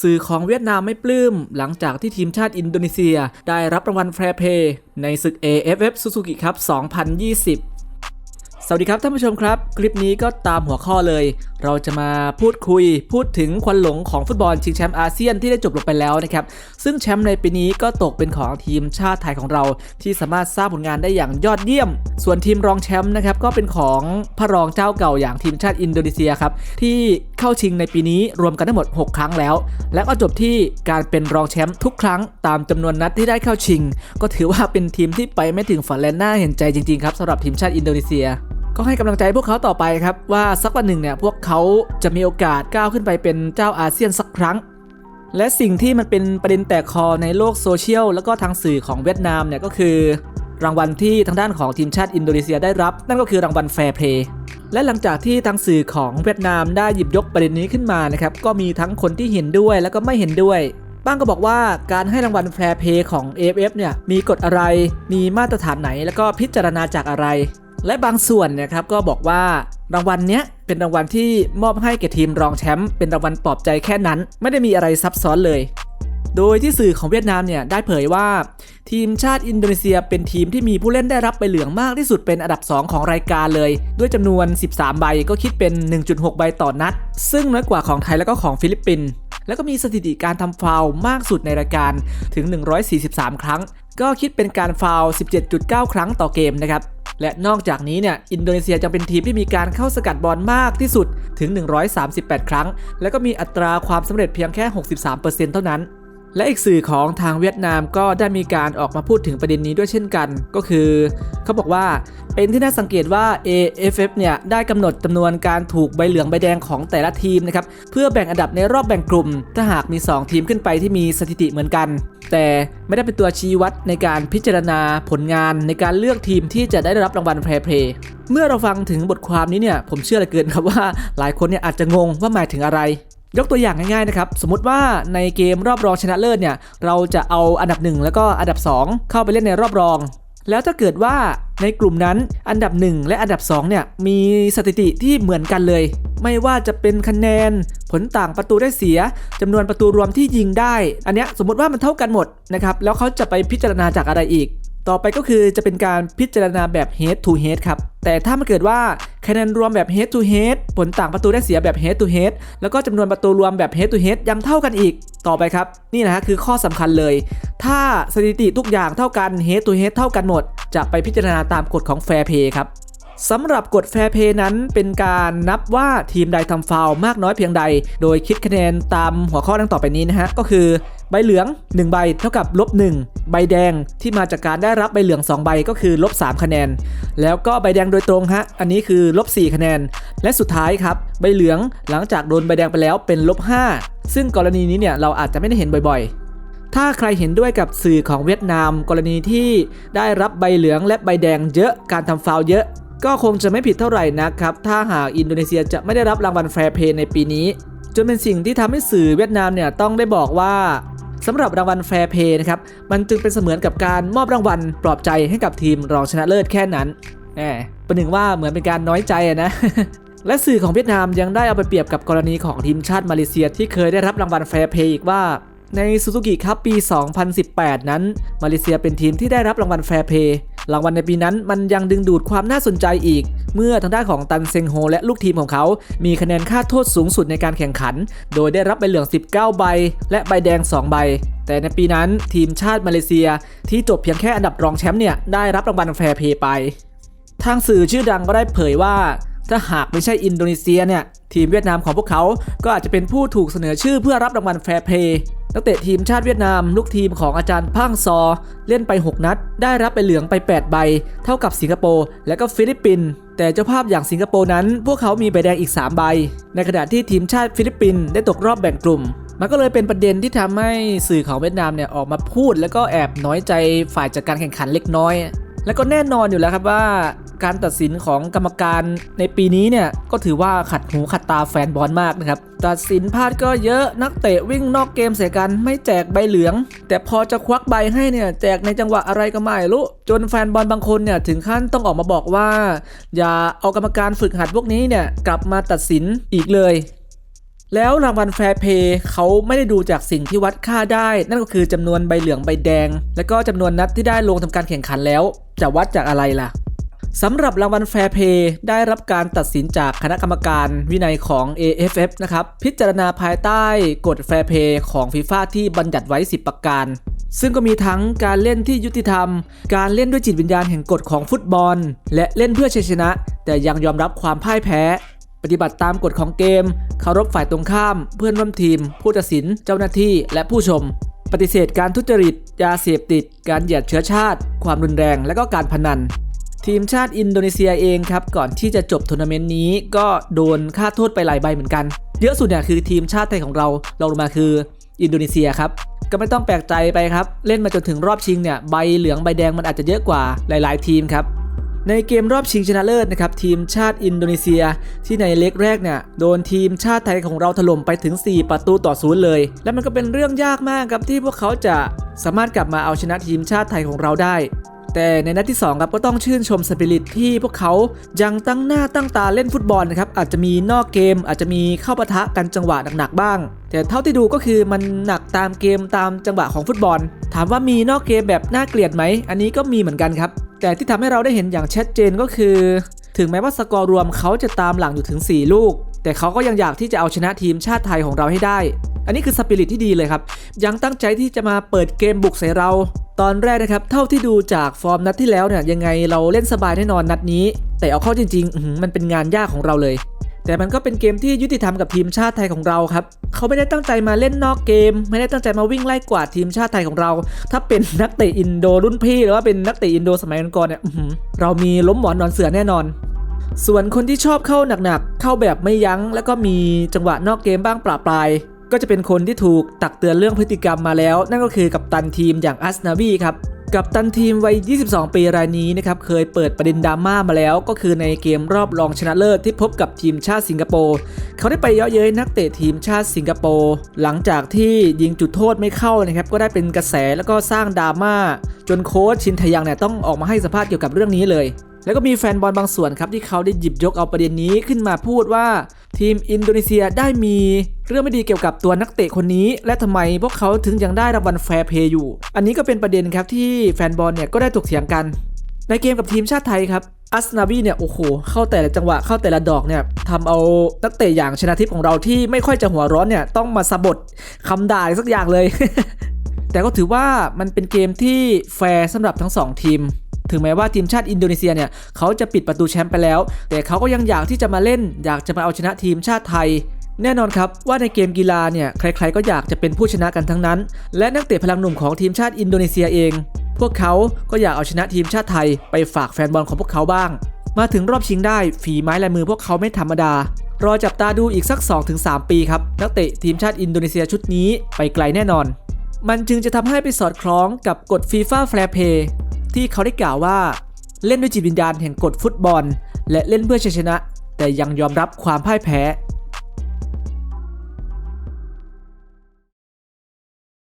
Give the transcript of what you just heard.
สื่อของเวียดนามไม่ปลื้ม หลังจากที่ทีมชาติอินโดนีเซีย ได้รับรางวัลแฟร์เพย์ในศึก AFF Suzuki Cup 2020 สวัสดีครับท่านผู้ชมครับ คลิปนี้ก็ตามหัวข้อเลย เราจะมาพูดคุยพูดถึงควันหลงของฟุตบอลชิงแชมป์อาเซียนที่ได้จบลงไปแล้วนะครับ ซึ่งแชมป์ในปีนี้ก็ตกเป็นของทีมชาติไทยของเรา ที่สามารถสร้างผลงานได้อย่างยอดเยี่ยม ส่วนทีมรองแชมป์นะครับก็เป็นของพระรองเจ้าเก่าอย่างทีมชาติอินโดนีเซียครับที่เข้าชิงในปีนี้รวมกันทั้งหมด 6 ครั้งแล้ว และก็จบที่การเป็นรองแชมป์ทุกครั้งตามจำนวนนัดที่ได้เข้าชิง ก็ถือว่าเป็นทีมที่ไปไม่ถึงฝันและน่าเห็นใจจริงๆครับสำหรับทีมชาติอินโดนีเซีย ก็ให้กำลังใจพวกเขาต่อไปครับว่าสักวันหนึ่งเนี่ยพวกเขาจะมีโอกาสก้าวขึ้นไปเป็นเจ้าอาเซียนสักครั้ง และสิ่งที่มันเป็นประเด็นแตกคอในโลกโซเชียลแล้วก็ทางสื่อของเวียดนามเนี่ยก็คือ รางวัลที่ทางด้านของทีมชาติอินโดนีเซียได้รับ นั่นก็คือรางวัลแฟร์เพลย์และหลังจากที่ทางสื่อของเวียดนามได้หยิบยกประเด็นนี้ขึ้นมานะครับก็มีทั้งคนที่เห็นด้วยแล้วก็ไม่เห็นด้วยบ้างก็บอกว่าการให้รางวัลแฟร์เพย์ของ AFF เนี่ยมีกฎอะไร มีมาตรฐานไหน แล้วก็พิจารณาจากอะไร และบางส่วนนะครับก็บอกว่ารางวัลเนี้ยเป็นรางวัลที่มอบให้แก่ทีมรองแชมป์เป็นรางวัลปลอบใจแค่นั้น ไม่ได้มีอะไรซับซ้อนเลย โดยที่สื่อของเวียดนามเนี่ยได้เผยว่า ทีมชาติอินโดนีเซียเป็นทีมที่มีผู้เล่นได้รับใบเหลืองมากที่สุดเป็นอันดับ 2 ของรายการเลย ด้วยจำนวน 13 ใบก็คิดเป็น 1.6 ใบต่อนัด ซึ่งน้อยกว่าของไทยแล้วก็ของฟิลิปปินส์แล้วก็มีสถิติการทำฟาวมากสุดในรายการถึง 143 ครั้ง ก็คิดเป็นการฟาว 17.9 ครั้งต่อเกมนะครับ และนอกจากนี้เนี่ยอินโดนีเซียจะเป็นทีมที่มีการเข้าสกัดบอลมากที่สุดถึง 138 ครั้ง และก็มีอัตราความสำเร็จเพียงแค่ 63%เท่านั้นและอีกสื่อของทางเวียดนามก็ได้มีการออกมาพูดถึงประเด็นนี้ด้วยเช่นกัน ก็คือ เขาบอกว่า เป็นที่น่าสังเกตว่า AFF เนี่ยได้กำหนดจำนวนการถูกใบเหลืองใบแดงของแต่ละทีมนะครับเพื่อแบ่งอันดับในรอบแบ่งกลุ่ม ถ้าหากมี 2 ทีมขึ้นไปที่มีสถิติเหมือนกัน แต่ไม่ได้เป็นตัวชี้วัดในการพิจารณาผลงานในการเลือกทีมที่จะได้รับรางวัลแพรเพลย์เมื่อเราฟังถึงบทความนี้เนี่ยผมเชื่อเหลือเกินครับว่าหลายคนเนี่ยอาจจะงงว่าหมายถึงอะไรยกตัวอย่างง่ายๆนะครับ สมมติว่าในเกมรอบรองชนะเลิศเนี่ย เราจะเอาอันดับ 1 แล้วก็อันดับ 2 เข้าไปเล่นในรอบรอง แล้วถ้าเกิดว่าในกลุ่มนั้นอันดับ 1 และอันดับ2เนี่ยมีสถิติที่เหมือนกันเลย ไม่ว่าจะเป็นคะแนน ผลต่างประตูได้เสียจำนวนประตูรวมที่ยิงได้ อันเนี้ยสมมติว่ามันเท่ากันหมดนะครับแล้วเขาจะไปพิจารณาจากอะไรอีก ต่อไปก็คือจะเป็นการพิจารณาแบบ head to head ครับแต่ถ้ามันเกิดว่า คะแนนรวมแบบ head to head ผลต่างประตูได้เสียแบบ head to head แล้วก็จำนวนประตูรวมแบบ head to head ยังเท่ากันอีกต่อไปครับ นี่นะฮะคือข้อสำคัญเลย ถ้าสถิติทุกอย่างเท่ากัน head to head เท่ากันหมด จะไปพิจารณาตามกฎของ fair play ครับ สำหรับกฎแฟร์เพย์นั้นเป็นการนับว่าทีมใดทำฟาวมากน้อยเพียงใด โดยคิดคะแนนตามหัวข้อดังต่อไปนี้นะฮะ ก็คือใบเหลือง 1 ใบเท่ากับลบ1ใบแดงที่มาจากการได้รับใบเหลือง 2 ใบก็คือลบ3คะแนน แล้วก็ใบแดงโดยตรงฮะ อันนี้คือลบ4คะแนน และสุดท้ายครับใบเหลืองหลังจากโดนใบแดงไปแล้วเป็นลบ5ซึ่งกรณีนี้เนี่ยเราอาจจะไม่ได้เห็นบ่อยถ้าใครเห็นด้วยกับสื่อของเวียดนาม กรณีที่ได้รับใบเหลืองและใบแดงเยอะการทำฟาวเยอะ ก็คงจะไม่ผิดเท่าไหร่นะครับ ถ้าหากอินโดนีเซียจะไม่ได้รับรางวัลแฟร์เพย์ในปีนี้ จนเป็นสิ่งที่ทำให้สื่อเวียดนามเนี่ยต้องได้บอกว่าสำหรับรางวัลแฟร์เพย์นะครับ มันจึงเป็นเสมือนกับการมอบรางวัลปลอบใจให้กับทีมรองชนะเลิศแค่นั้นแหมประหนึ่งว่าเหมือนเป็นการน้อยใจนะ และสื่อของเวียดนามยังได้เอาไปเปรียบกับกรณีของทีมชาติมาเลเซียที่เคยได้รับรางวัลแฟร์เพย์อีกว่า ในซูซูกิครับปี 2018 นั้น มาเลเซียเป็นทีมที่ได้รับรางวัลแฟร์เพย์ รางวัลในปีนั้นมันยังดึงดูดความน่าสนใจอีก เมื่อทางด้านของตันเซงโฮและลูกทีมของเขา มีคะแนนค่าโทษสูงสุดในการแข่งขัน โดยได้รับใบเหลือง 19 ใบ และใบแดง 2 ใบแต่ในปีนั้นทีมชาติมาเลเซียที่จบเพียงแค่อันดับรองแชมป์เนี่ยได้รับรางวัลแฟร์เพย์ไป ทางสื่อชื่อดังก็ได้เผยว่า ถ้าหากไม่ใช่อินโดนีเซียเนี่ย ทีมเวียดนามของพวกเขาก็อาจจะเป็นผู้ถูกเสนอชื่อเพื่อรับรางวัลแฟร์เพย์ นักเตะทีมชาติเวียดนาม ลูกทีมของอาจารย์พังซอ เล่นไป 6 นัด ได้รับไปเหลืองไป 8 ใบ เท่ากับสิงคโปร์และก็ฟิลิปปินส์แต่เจ้าภาพอย่างสิงคโปร์นั้น พวกเขามีใบแดงอีก 3 ใบ ในขณะที่ทีมชาติฟิลิปปินส์ได้ตกรอบแบ่งกลุ่ม มันก็เลยเป็นประเด็นที่ทำให้สื่อของเวียดนามเนี่ยออกมาพูด แล้วก็แอบน้อยใจฝ่ายจัดการแข่งขันเล็กน้อย แล้วก็แน่นอนอยู่แล้วครับว่าการตัดสินของกรรมการในปีนี้เนี่ยก็ถือว่าขัดหูขัดตาแฟนบอลมากนะครับ ตัดสินพลาดก็เยอะนักเตะวิ่งนอกเกมเสียกันไม่แจกใบเหลือง แต่พอจะควักใบให้เนี่ยแจกในจังหวะอะไรก็ไม่รู้ จนแฟนบอลบางคนเนี่ยถึงขั้นต้องออกมาบอกว่า อย่าเอากรรมการฝึกหัดพวกนี้เนี่ยกลับมาตัดสินอีกเลย แล้วรางวัลแฟร์เพย์เขาไม่ได้ดูจากสิ่งที่วัดค่าได้ นั่นก็คือจำนวนใบเหลืองใบแดง และก็จำนวนนัดที่ได้ลงทำการแข่งขันแล้ว จะวัดจากอะไรล่ะสำหรับรางวัลแฟร์เพย์ได้รับการตัดสินจากคณะกรรมการวินัยของ AFF นะครับ พิจารณาภายใต้กฎแฟร์เพย์ของฟีฟ่าที่บัญญัติไว้ 10 ประการ ซึ่งก็มีทั้งการเล่นที่ยุติธรรม การเล่นด้วยจิตวิญญาณแห่งกฎของฟุตบอล และเล่นเพื่อชัยชนะ แต่ยังยอมรับความพ่ายแพ้ ปฏิบัติตามกฎของเกม เคารพฝ่ายตรงข้าม เพื่อนร่วมทีม ผู้ตัดสิน เจ้าหน้าที่ และผู้ชม ปฏิเสธการทุจริต ยาเสพติด การเหยียดเชื้อชาติ ความรุนแรง และก็การพนัน ทีมชาติอินโดนีเซียเองครับ ก่อนที่จะจบทัวร์นาเมนต์นี้ ก็โดนค่าโทษไปหลายใบเหมือนกัน เยอะสุดเนี่ยคือทีมชาติไทยของเราลองลงมาคืออินโดนีเซียครับก็ไม่ต้องแปลกใจไปครับ เล่นมาจนถึงรอบชิงเนี่ยใบเหลืองใบแดงมันอาจจะเยอะกว่าหลาย ๆ ทีมครับ ในเกมรอบชิงชนะเลิศนะครับทีมชาติอินโดนีเซีย ที่ในเล็กแรกเนี่ยโดนทีมชาติไทยของเราถล่มไปถึง 4 ประตูต่อศูนย์เลย และมันก็เป็นเรื่องยากมากครับที่พวกเขาจะสามารถกลับมาเอาชนะทีมชาติไทยของเราได้ แต่ในนัดที่2ครับก็ต้องชื่นชมสปิริตที่พวกเขายังตั้งหน้าตั้งตาเล่นฟุตบอลนะครับอาจจะมีนอกเกมอาจจะมีเข้าปะทะกันจังหวะหนักๆบ้าง แต่เท่าที่ดูก็คือมันหนักตามเกมตามจังหวะของฟุตบอล ถามว่ามีนอกเกมแบบน่าเกลียดไหมอันนี้ก็มีเหมือนกันครับ แต่ที่ทำให้เราได้เห็นอย่างชัดเจนก็คือ ถึงแม้ว่าสกอร์รวมเขาจะตามหลังอยู่ถึง 4 ลูก แต่เขาก็ยังอยากที่จะเอาชนะทีมชาติไทยของเราให้ได้ อันนี้คือสปิริตที่ดีเลยครับ ยังตั้งใจที่จะมาเปิดเกมบุกใส่เรา ตอนแรกนะครับ เท่าที่ดูจากฟอร์มนัดที่แล้วเนี่ยยังไงเราเล่นสบายแน่นอนนัดนี้ แต่เอาเข้าจริงๆมันเป็นงานยากของเราเลย แต่มันก็เป็นเกมที่ยุติธรรมกับทีมชาติไทยของเราครับเขาไม่ได้ตั้งใจมาเล่นนอกเกม ไม่ได้ตั้งใจมาวิ่งไล่กวาดทีมชาติไทยของเรา ถ้าเป็นนักเตะอินโดรุ่นพี่หรือว่าเป็นนักเตะอินโดสมัยก่อนเนี่ยเรามีล้มหมอนนอนเสือแน่นอน ส่วนคนที่ชอบเข้าหนักๆ เข้าแบบไม่ยั้ง แล้วก็มีจังหวะนอกเกมบ้างปลาปลายก็จะเป็นคนที่ถูกตักเตือนเรื่องพฤติกรรมมาแล้ว นั่นก็คือกัปตันทีมอย่างอัสนาวีครับ กัปตันทีมวัย 22 ปีรายนี้นะครับเคยเปิดประเด็นดราม่ามาแล้ว ก็คือในเกมรอบรองชนะเลิศที่พบกับทีมชาติสิงคโปร์เขาได้ไปเยาะเย้ยนักเตะทีมชาติสิงคโปร์หลังจากที่ยิงจุดโทษไม่เข้านะครับก็ได้เป็นกระแสแล้วก็สร้างดราม่าจนโค้ชชินทยังเนี่ยต้องออกมาให้สัมภาษณ์เกี่ยวกับเรื่องนี้เลย แล้วก็มีแฟนบอลบางส่วนครับที่เขาได้หยิบยกเอาประเด็นนี้ขึ้นมาพูดว่า ทีมอินโดนีเซียได้มีเรื่องไม่ดีเกี่ยวกับตัวนักเตะคนนี้ และทำไมพวกเขาถึงยังได้รางวัลแฟร์เพย์อยู่ อันนี้ก็เป็นประเด็นครับที่แฟนบอลเนี่ยก็ได้ถกเถียงกัน ในเกมกับทีมชาติไทยครับอัสนาวีเนี่ยโอ้โหเข้าแต่ละจังหวะเข้าแต่ละดอกเนี่ยทำเอานักเตะอย่างชนะทิพย์ของเราที่ไม่ค่อยจะหัวร้อนเนี่ยต้องมาสะบดคำด่าสักอย่างเลย แต่ก็ถือว่ามันเป็นเกมที่แฟร์สำหรับทั้งสองทีม ถึงแม้ว่าทีมชาติอินโดนีเซียเนี่ยเขาจะปิดประตูแชมป์ไปแล้ว แต่เขาก็ยังอยากที่จะมาเล่น อยากจะมาเอาชนะทีมชาติไทยแน่นอนครับว่าในเกมกีฬาเนี่ยใคร ๆ ก็อยากจะเป็นผู้ชนะกันทั้งนั้น และนักเตะพลังหนุ่มของทีมชาติอินโดนีเซียเอง พวกเขาก็อยากเอาชนะทีมชาติไทยไปฝากแฟนบอลของพวกเขาบ้าง มาถึงรอบชิงได้ฝีไม้ลายมือพวกเขาไม่ธรรมดารอจับตาดูอีกสัก 2-3 ปีครับนักเตะทีมชาติอินโดนีเซียชุดนี้ไปไกลแน่นอน มันจึงจะทำให้ไปสอดคล้องกับกฎ FIFA Fair Play ที่เขาได้กล่าวว่า เล่นด้วยจิตวิญญาณแห่งกฎฟุตบอล และเล่นเพื่อชัยชนะ แต่ยังยอมรับความพ่ายแพ้